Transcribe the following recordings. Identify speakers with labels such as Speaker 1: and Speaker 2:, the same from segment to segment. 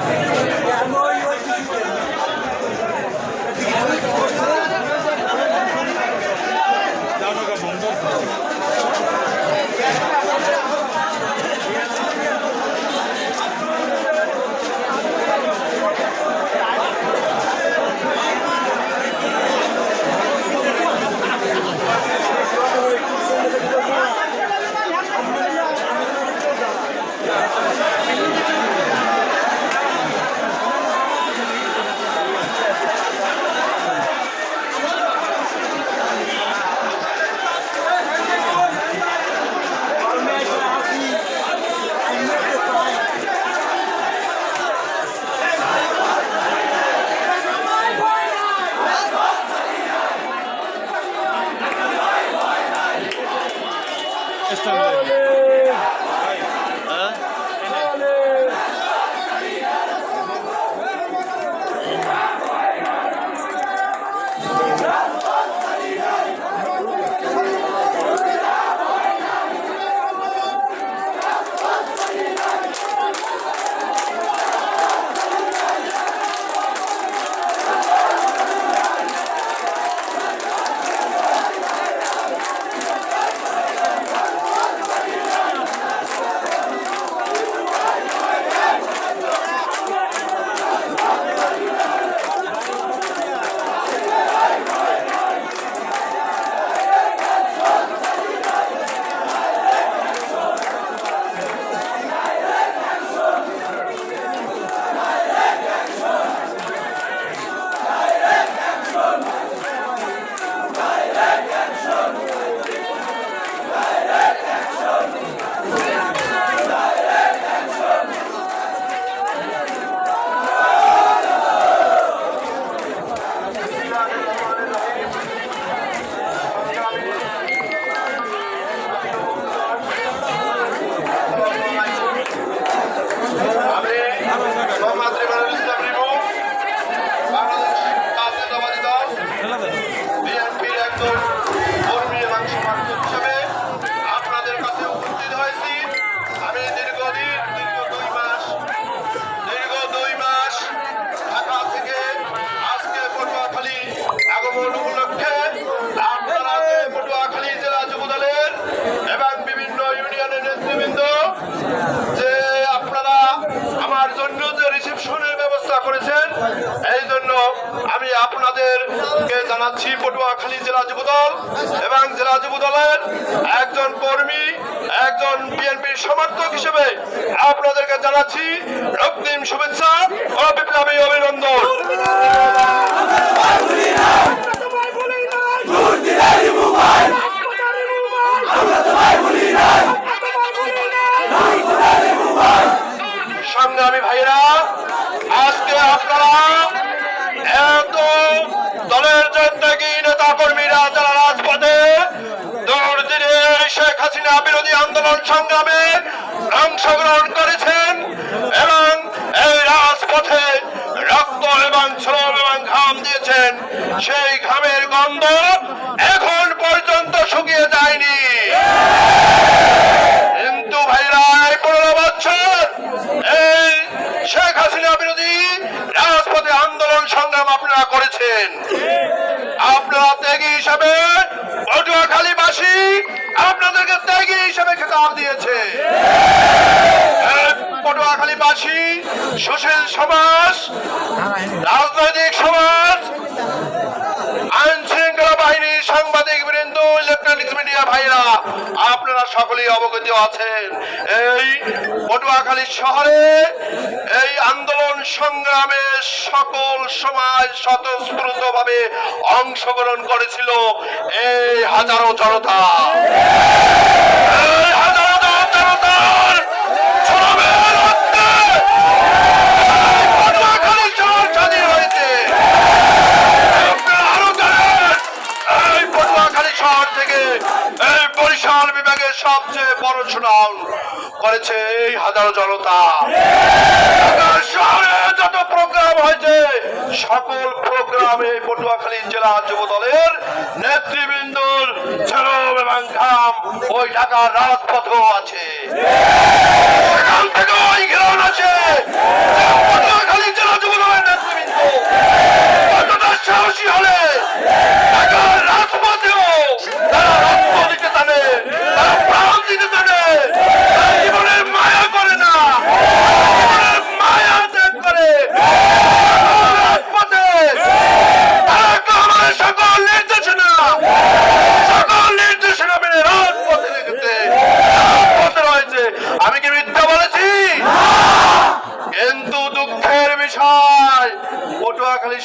Speaker 1: Thank you. করেছেন। এই জন্য আমি আপনাদেরকে জানাচ্ছি পটুয়াখালী জেলা যুবদল এবং জেলা যুবদলের একজন কর্মী, একজন বিএনপির সমর্থক হিসেবে আপনাদেরকে জানাচ্ছি রক্তিম শুভেচ্ছা ও বিপ্লবী অভিনন্দন। সংগ্রামী ভাইরা, আজকে আপনারা এত দলের জনত্যাগী নেতা কর্মীরা যারা রাজপথে শেখ হাসিনা বিরোধী আন্দোলন সংগ্রামে অংশগ্রহণ করেছেন এবং এই রাজপথে রক্ত এবং শ্রম এবং ঘাম দিয়েছেন। সেই ঘামের গন্ধ এখন পর্যন্ত শুকিয়ে যায়নি কিন্তু ভাইরা এই পনেরো বছর এই শেখ হাসিনা বিরোধী রাজপথে আন্দোলন সংগ্রাম আপনারা করেছেন আপনারা ত্যাগী হিসাবে পটুয়াখালীবাসী আপনাদেরকে ত্যাগী হিসাবে খেতাব দিয়েছে। এই পটুয়াখালীবাসী সুশীল সমাজ, রাজনৈতিক সমাজ সাংবাদিক বৃন্দ ইলেকট্রনিক্স মিডিয়া ভাইরা, আপনারা সকলেই অবগত আছেন। এই পটুয়াখালী শহরে এই আন্দোলন সংগ্রামে সকল সমাজ স্বতঃস্ফূর্ত ভাবে অংশগ্রহণ করেছিল এই হাজারো জনতা এই হাজারো জনতার শ্রমের রক্তে এই পটুয়াখালী শহর স্বাধীন হয়েছে আপনারা আরও জানেন, এই পটুয়াখালী শহর থেকে এই বরিশাল বিভাগের সবচেয়ে বড় সুনাম করেছে এই হাজারো জনতা। যত প্রোগ্রাম হয়েছে, সকল প্রোগ্রামে পটুয়াখালী জেলা যুব দলের নেতৃবৃন্দর ছেড়ম এবং ঘাম ওই ঢাকার রাজপথও আছে।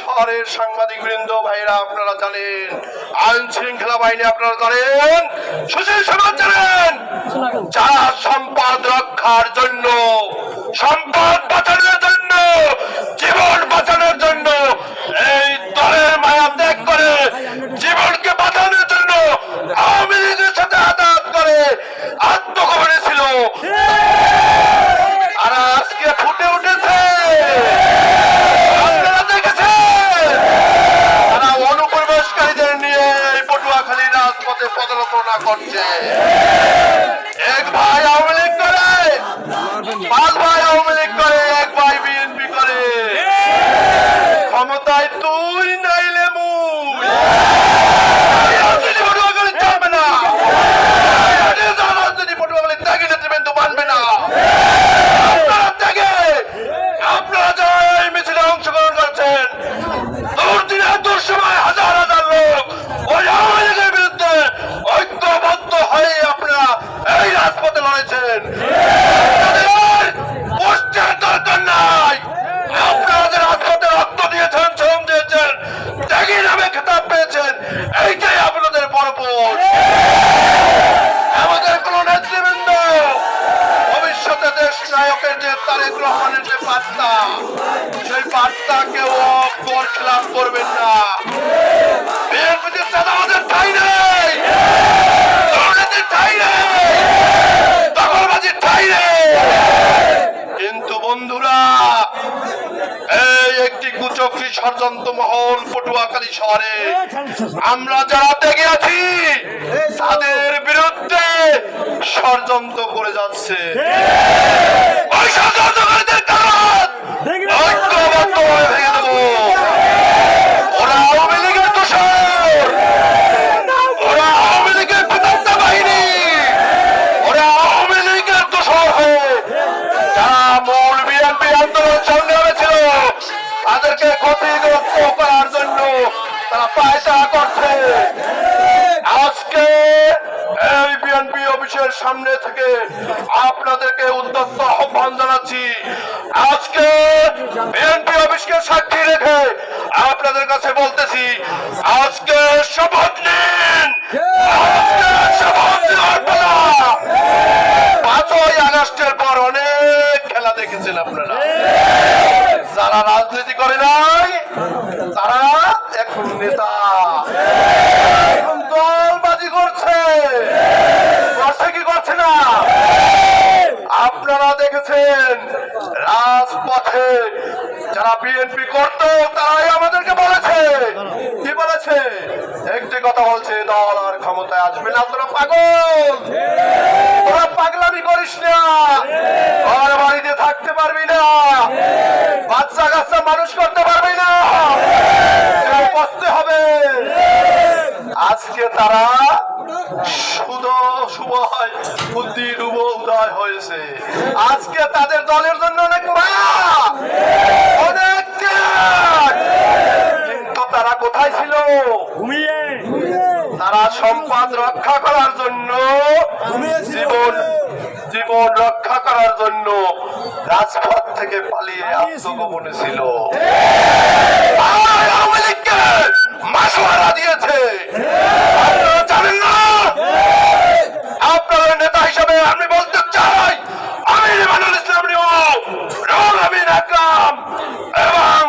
Speaker 1: শহরের সাংবাদিক বৃন্দ ভাইরা আপনারা জানেন, আইন শৃঙ্খলা বাহিনী আপনারা জানেন, সুশীল সমাজ জানেন, যারা সম্পদ রক্ষার জন্য, সম্পদ বাঁচানোর জন্য, জীবন বাঁচানোর জন্য এই দলের মায়া ত্যাগ করে জীবনকে বাঁচানোর জন্য আওয়ামী লীগের সাথে আঘাত করে আত্মগোপনে ছিল আর আজকে ফুটে উঠেছে আপনারা দেখেছেন তারা অনুপ্রবেশকারীদের নিয়ে এই পটুয়াখালী রাজপথে পদযাত্রা করছে এক ভাই আওয়ামী লীগ করে পাঁচ ভাই আওয়ামী লীগ করে এক ভাই বিএনপি করে ক্ষমতায় তুই নাইলে মুই এই রাজনীতি পটুয়াখালী চলবে না এই রাজনীতি পটুয়াখালী ত্যাগী নেতৃবৃন্দ মানবে না আপনারা ত্যাগে আপনারা যারা এই মিছিলে অংশগ্রহণ করছেন দুর্দিনে দুঃসময় হাজার হাজার লোক ওই আওয়ামী লীগের বিরুদ্ধে ঐক্যবদ্ধ হয়ে আপনারা এই রাজপথে লড়েছেন আপনাদের পোস্টের দরকার নাই আপনারা যে রাজপথে রক্ত দিয়েছেন শ্রম দিয়েছেন ত্যাগী নামে খেতাব পেয়েছেন এইটাই আপনাদের পরপর। আমাদের কোন নেতৃবৃন্দ, ভবিষ্যতে দেশ নায়কের যে তারেক রহমানের যে বার্তা, সেই বার্তা কেউ খেলাপ করবেন না। বিএনপিতে আমাদের ঠাই নেই দুর্নীতির ঠাই নেই দখলবাজির ঠাই নেই কিন্তু বন্ধুরা এই কুচক্রী ষড়যন্ত্র মহল পটুয়াখালী শহরে। আমরা যারা দেখে আছি তাদের বিরুদ্ধে ষড়যন্ত্র করে যাচ্ছে। ঐক্যবদ্ধ হয়ে ভেঙে দেবো ওরা আওয়ামী লীগের দোষর ওরা আওয়ামী লীগের পিতাত্তা বাহিনী ওরা আওয়ামী লীগের দোষর হয়ে যারা মূল বিএনপি আন্দোলন সংগ্রামে ছিল তাদেরকে ক্ষতিগ্রস্ত করার জন্য। তারা পায়সা করছে। আজকে এই বিএনপি অফিসের সামনে থেকে আপনাদেরকে উদ্যত্ত আহ্বান জানাচ্ছি। আজকে বিএনপি অফিসকে সাক্ষী রেখে আপনাদের কাছে বলতেছি, আজকে শপথ নিন। আজকে শপথ নেওয়ার পাঁচই আগস্টের পর অনেক খেলা দেখেছেন আপনারা। যারা রাজনীতি করে নাই, তারা এখন নেতা। এখন দলবাজি করছে। করছে কি করছে না আপনারা রাজপথে যারা বিএনপি করত, তারাই আমাদেরকে বলেছে। কি বলেছে? একটি কথা বলছে, দল আর ক্ষমতায় আসবে না, তোরা পাগল। তোরা পাগলামি করিস না। ঘর বাড়িতে থাকতে পারবি না। বাচ্চা কাচ্চা মানুষ করতে পারবি না। বসতে হবে, আজকে তারা বুদ্ধি উদয় হয়েছে। আজকে তাদের দলের জন্য অনেক অনেক কিন্তু তারা কোথায় ছিল? তারা সম্পদ রক্ষা করার জন্য জীবন জীবন রক্ষা করার জন্য রাজপথ থেকে পালিয়ে আত্মগোপনে ছিল। আর আওয়ামী লীগকে মাসোয়ারা দিয়েছে আপনারা জানেন না আপনার নেতা হিসাবে আমি বলতে চাই আমি রিমানুল ইসলাম রিও রুল আমিন আকরাম এবং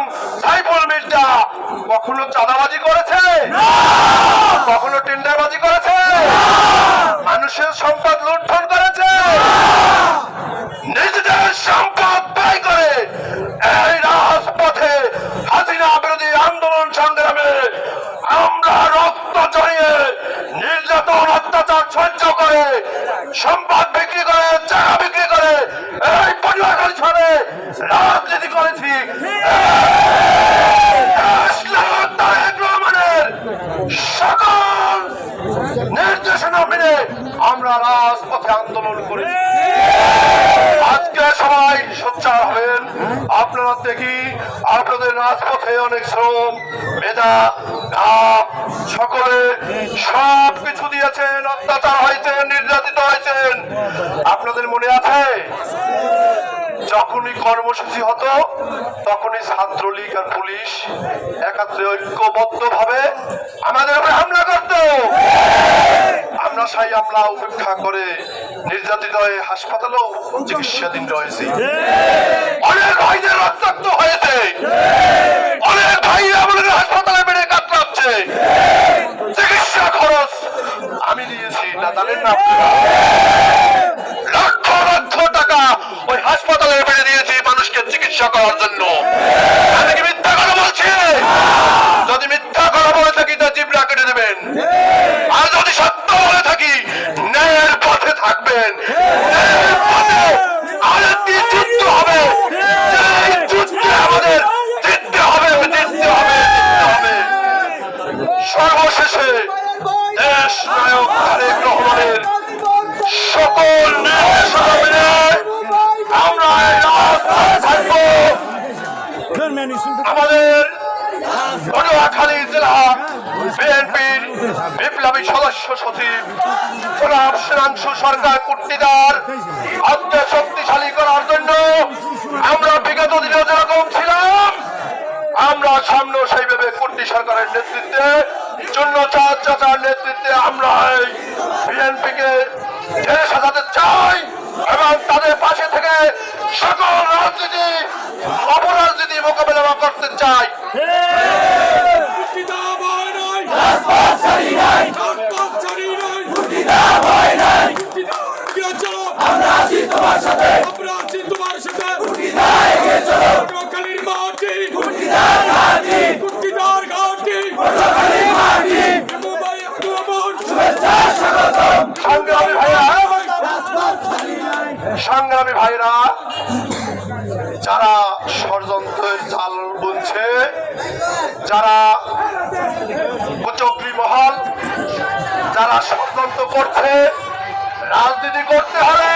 Speaker 1: সাইফুল মির্জা কখনো চাঁদাবাজি করেছে? কখনো টেন্ডারবাজি করেছে? মানুষের সম্পদ লুণ্ঠন করেছে নিজেদের সম্পদ ব্যয় করে এই রাজপথে হাসিনা বিরোধী আন্দোলন সংগ্রামে আমরা রক্ত জড়িয়ে নির্যাতন অত্যাচার সহ্য করে সম্পদ বিক্রি করে জায়গা বিক্রি করে এই পরিবার ছড়ে রাজনীতি করেছি আসলাম তারেক রহমানের সকল নির্দেশনা মেনে আমরা রাজপথে আন্দোলন করেছি আজকে সবাই সোচ্চার হবেন আপনারা দেখি। আপনাদের রাজপথে অনেক শ্রম, মেধা ঘাম সকলে সব কিছু দিয়েছেন, অত্যাচার হয়েছেন, নির্যাতিত হয়েছেন। আপনাদের মনে আছে? যখনই কর্মসূচি হতো, তখনই ছাত্রলীগ আর পুলিশ একাত্রে ঐক্যবদ্ধ ভাবে আমাদের উপরে হামলা করত। আমরা সাই আমলা উপেক্ষা করে নির্যাতিত হয়ে হাসপাতালেও চিকিৎসাধীন রয়েছি। অনেক ভাইদের রক্তাক্ত হয়েছে। অনেক ভাই আমাদের হাসপাতালে বেড়ে কাতরাচ্ছে। চিকিৎসা খরচ আমি দিয়েছি না জানেন না? লক্ষ লক্ষ টাকা ওই হাসপাতালে বেড়ে দিয়েছি মানুষকে চিকিৎসা করার জন্য। আমি কি মিথ্যা কথা বলছি? যদি মিথ্যা কথা বলে থাকি, তা জিবরা কেটে দেবেন আর যদি সত্য বলে থাকি, ন্যায়ের পথে থাকবেন। ন্যায়ের পথে আরেকটি যুদ্ধ হবে এই যুদ্ধে আমাদের জিততে হবে জিততে হবে জিততে হবে সর্বশেষে দেশ নায়ক তারেক রহমানের সকল নির্দেশনা মেনে আমরা এই রাস্তায় থাকব আমাদের পটুয়াখালী জেলা বিএনপির বিপ্লবী সদস্য সচিব গোলাপ শ্রেণাংশু সরকার আত্ম শক্তিশালী করার জন্য আমরা বিগত দিনে যেরকম ছিলাম আমরা সামনে সেইভাবে কুর্তি সরকারের নেতৃত্বে জন্য চার চাচার নেতৃত্বে আমরা এই বিএনপিকে ছেড়ে সাজাতে চাই এবং তাদের পাশে থেকে সকল রাজনীতি অপরাজনীতি মোকাবেলা করতে চাই
Speaker 2: আমরা আছি তোমার সাথে আমরা আছি তোমার সাথে কুটিদার এগিয়ে চলো পটুয়াখালীর মাটি কুটিদার ঘাটি কুটিদার ঘাটি পটুয়াখালীর মাটি মুম্বাই আগমন শুভেচ্ছা স্বাগতম
Speaker 1: সংগ্রামী ভাইরা সংগ্রামী ভাইরা যারা ষড়যন্ত্রের জাল বুনছে যারা কুচক্রী মহল যারা ষড়যন্ত্র করছে রাজনীতি করতে হবে।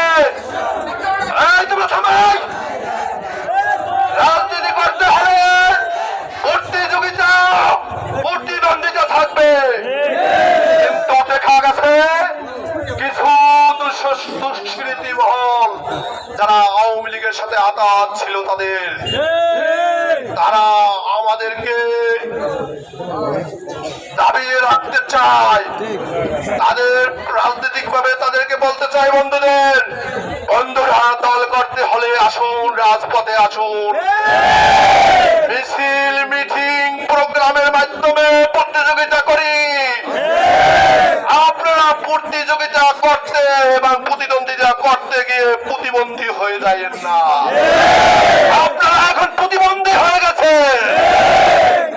Speaker 1: তোমরা থামাই রাজনীতি করতে হবে প্রতিযোগিতা, প্রতিদ্বন্দ্বিতা থাকবে। কিন্তু দেখা গেছে। কিছু দুঃস- দুষ্কৃতী মহল যারা আওয়ামী লীগের সাথে আতাত ছিল তাদের তারা আমাদেরকে দাবিয়ে রাখতে চায় তাদের রাজনৈতিক ভাবে তাদেরকে বলতে চাই বন্ধুদের। বন্ধুরা দল করতে হলে আসুন রাজপথে আসুন। মিছিল মিটিং প্রোগ্রামের মাধ্যমে প্রতিযোগিতা করি। আপনারা প্রতিযোগিতা করতে এবং প্রতিদ্বন্দ্বিতা করতে গিয়ে প্রতিবন্ধী হয়ে যায় না। আপনারা এখন প্রতিবন্ধী হয়ে গেছে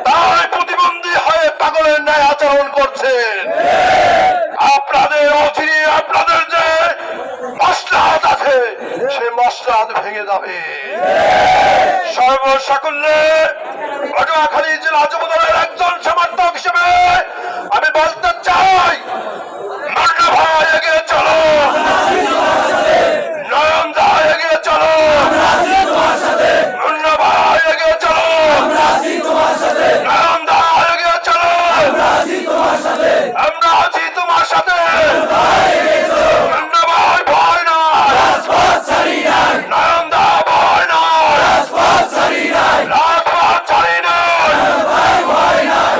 Speaker 1: তাই প্রতিবন্ধী হয়ে পাগলের ন্যায় আচরণ করছেন। আপনাদের অচিরে আপনাদের যে মশলাহাত আছে সে মশলাহাত ভেঙে যাবে সর্বসাকুল্যে পটুয়াখালী জেলা যুবদলের একজন সমর্থক হিসেবে আমি বলতে চাই মুন্না ভাই এগিয়ে চলো নয়ন দা এগিয়ে চলো মুন্না ভাই এগিয়ে চলো নয়ন দা এগিয়ে চলো আমরা আছি তোমার সাথে মুন্না ভাই ভয় নয় নয়ন দা ভয় নয় রাজপথ ছাড়ি নয়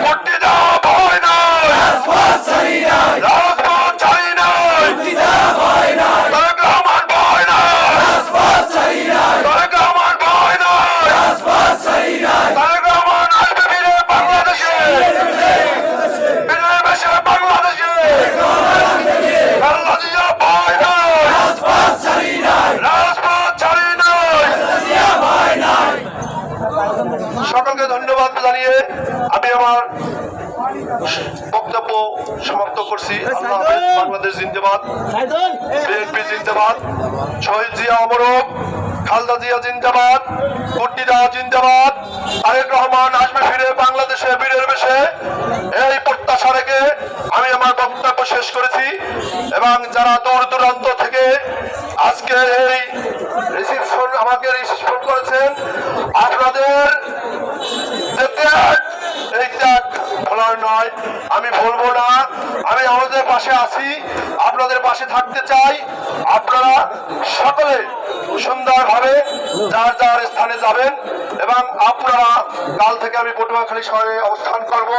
Speaker 1: মুক্তি দাও ভয় নয় রাজপথ ছাড়ি নয় তারেক রহমান ভয় নয় তারেক রহমান ভয় নয় তারেক রহমান আসবে ফিরে বাংলাদেশে ফিরে বেশে বাংলাদেশে আল্লাহ জিয়া ভয় নয় রাজপথ ছাড়ি নয় সকলকে ধন্যবাদ জানিয়ে আমি আমার বক্তব্য সমাপ্ত করছি আল্লাহ হাফেজ, বাংলাদেশ জিন্দাবাদ বিএনপি জিন্দাবাদ শহীদ জিয়া অমরক খালদা জিন্দাবাদ কুর্তিদা জিন্দাবাদ, তারেক রহমান আসবে ফিরে বাংলাদেশে বীরের বেশে। এই প্রত্যাশা রেখে আমি আমার বক্তব্য শেষ করেছি। এবং যারা দূর দূরান্ত থেকে আজকে এই রিসিপশন আমাকে রিসিপশন করেছেন, আপনাদের যে ত্যাগ এই ত্যাগ ভোলার নয়। আমি বলব না। আমি আমাদের পাশে আছি। আপনাদের পাশে থাকতে চাই। আপনারা সকলে সুন্দরভাবে যার যার স্থানে যাবেন এবং আপনারা কাল থেকে আমি পটুয়াখালী শহরে অবস্থান করব।